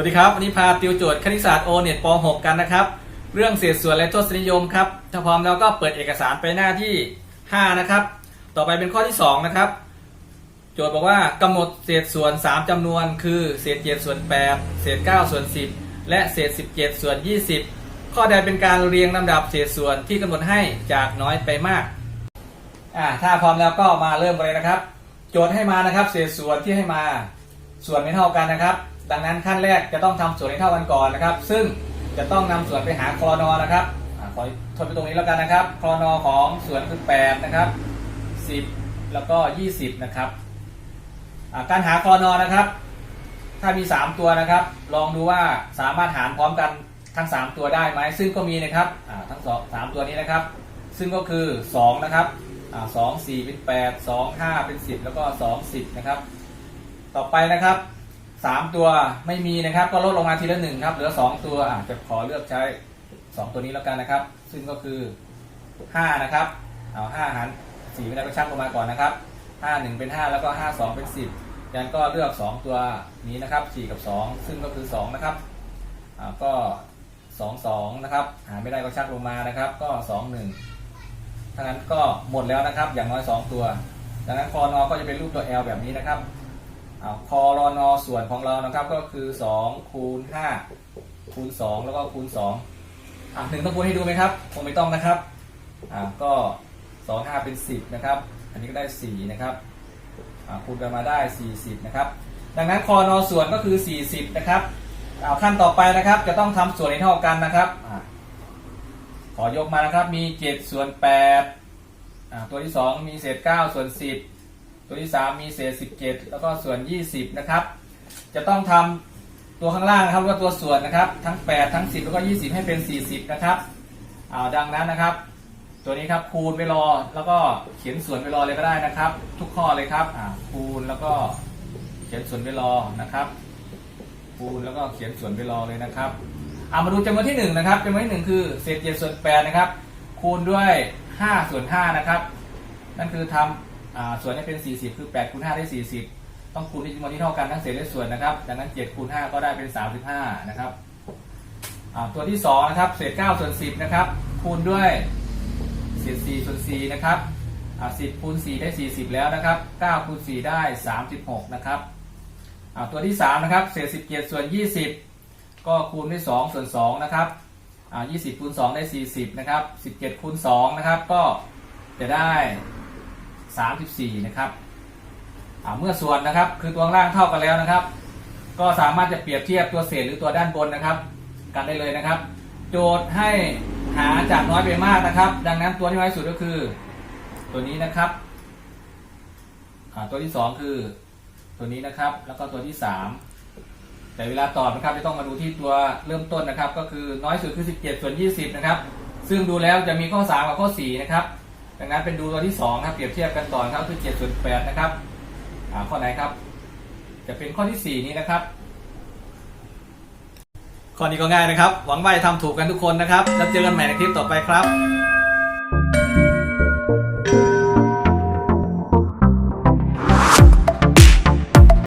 วัสดีครับวันนี้พาติวโจทย์คณิตศาสตร์โอเน็ตป .6 กันนะครับ เรื่องเศษส่วนและทศนิยมครับถ้าพร้อมแล้วก็เปิดเอกสารไปหน้าที่ 5 นะครับ ต่อไปเป็นข้อที่ 2 นะครับ โจทย์บอกว่ากำหนดเศษส่วน 3จำนวน คือเศษ7ส่วน 8 เศษ9ส่วน 10 และเศษ 17 ส่วน 20 ข้อใดเป็นการเรียงลำดับเศษส่วนที่กำหนดให้จากน้อยไปมากอ่าถ้าพร้อมแล้วก็มาเริ่มกันเลยนะครับ โจทย์ให้มานะครับ เศษส่วนที่ให้มาส่วนไม่เท่ากันนะครับ ดังนั้นขั้นแรกจะต้องทำส่วนให้เท่ากันก่อนนะครับ ซึ่งจะต้องนำส่วนไปหาคลอนอนะครับอขอทดไปตรงนี้แล้วกันนะครับคลอนอของส่วนคือ8นะครับ10 แล้วก็ 20 นะครับการหาคลอนอนะครับ ถ้ามี 3 ตัวนะครับ ลองดูว่าสามารถหารพร้อมกันทั้ง 3 ตัวได้ไหมซึ่งก็มีนะครับทั้งสองสามตัวนี้นะครับ ซึ่งก็คือ 2 นะครับสองสี่เป็นแปดสองห้าเป็นสิบแล้วก็สองสิบนะครับ ต่อไปนะครับ สามตัวไม่มีนะครับ ก็ลดลงมาทีละหนึ่งครับเหลือสองตัวอะจะขอเลือกใช้สองตัวนี้แล้วกันนะครับ ซึ่งก็คือห้านะครับเอาห้าหารสี่ไม่ได้ก็ชักลงมาก่อนนะครับห้าหนึ่งเป็นห้าแล้วก็ห้าสองเป็นสิบยันก็เลือกสองตัวนี้นะครับสี่กับสองซึ่งก็คือสองนะครับอ่าก็สองสองนะครับ หาไม่ได้ก็ชักลงมานะครับ ก็สองหนึ่งถ้างั้นก็หมดแล้วนะครับ อย่างน้อย2ตัวดังนั้นคอนอก็จะเป็นรูปตัว L แบบนี้นะครับ อาคอรอนอส่วนของเรานะครับก็คือ2คูณ5คูณ2แล้วก็คูณ2อะหนึ่งต้องคูณให้ดูไหมครับคงไม่ต้องนะครับอ่าก็2 5เป็น 10นะครับ อันนี้ก็ได้ 4 นะครับอ่าคูณกันมาได้ 40 นะครับ ดังนั้นคอนอส่วนก็คือ 40 นะครับเอาขั้นต่อไปนะครับจะต้องทำส่วนให้เท่ากันนะครับอ่าขอยกมานะครับมี 7 ส่วน8อ่าตัวที่ 2 มีเศษ 9 ส่วน 10 ตัวที่ 3 มีเศษ 17 แล้วก็ส่วน 20 นะครับ จะต้องทำตัวข้างล่างนะครับว่าตัวส่วนนะครับ ทั้ง 8 ทั้ง 10 แล้วก็ 20 ให้เป็น 40 นะครับอ่าดังนั้นนะครับ ตัวนี้ครับคูณไปรอแล้วก็เขียนส่วนไปรอเลยก็ได้นะครับ ทุกข้อเลยครับคูณแล้วก็เขียนส่วนไปรอนะครับ คูณแล้วก็เขียนส่วนไปรอเลยนะครับเอามาดูจำนวนที่1นะครับจำนวนที่1คือเศษ7ส่วน8นะครับคูณด้วย 5 ส่วน5นะครับนั่นคือทำอ่า ส่วนให้เป็น 40 คือ8คูณ5ได้ 40 ต้องคูณที่จำนวนที่เท่ากันทั้งเศษและส่วนนะครับดังนั้น7คูณ5ก็ได้เป็น 35 นะครับตัวที่2นะครับเศษ9ส่วน 10 นะครับ คูณด้วยเศษ4ส่วน4นะครับ10คูณ4ได้ 40 แล้วนะครับ9คูณ4ได้ 36 นะครับตัวที่3นะครับเศษ17ส่วน 20 ก็คูณด้วย 2 ส่วน2นะครับ20คูณ2ได้ 40 นะครับ 17คูณ2นะครับก็จะได้ 34 นะครับเมื่อส่วนนะครับคือตัวล่างเท่ากันแล้วนะครับ ก็สามารถจะเปรียบเทียบตัวเศษหรือตัวด้านบนนะครับ กันได้เลยนะครับ โจทย์ให้หาจากน้อยไปมากนะครับ ดังนั้นตัวที่น้อยสุดก็คือ ตัวนี้นะครับตัวที่ 2 คือตัวนี้นะครับ แล้วก็ตัวที่ 3 แต่เวลาตอบนะครับจะต้องมาดูที่ตัวเริ่มต้นนะครับ ก็คือน้อยสุดคือ 17 ส่วน 20 นะครับ ซึ่งดูแล้วจะมีข้อ 3 กับข้อ 4 นะครับ ดังนั้นเป็นดูตัวที่2ครับเปรียบเทียบกันก่อนครับคือ7ส่วน8นะครับข้อไหนครับ จะเป็นข้อที่ 4 นี้นะครับ ข้อนี้ก็ง่ายนะครับ หวังว่าจะทำถูกกันทุกคนนะครับ แล้วเจอกันใหม่ในคลิปต่อไปครับ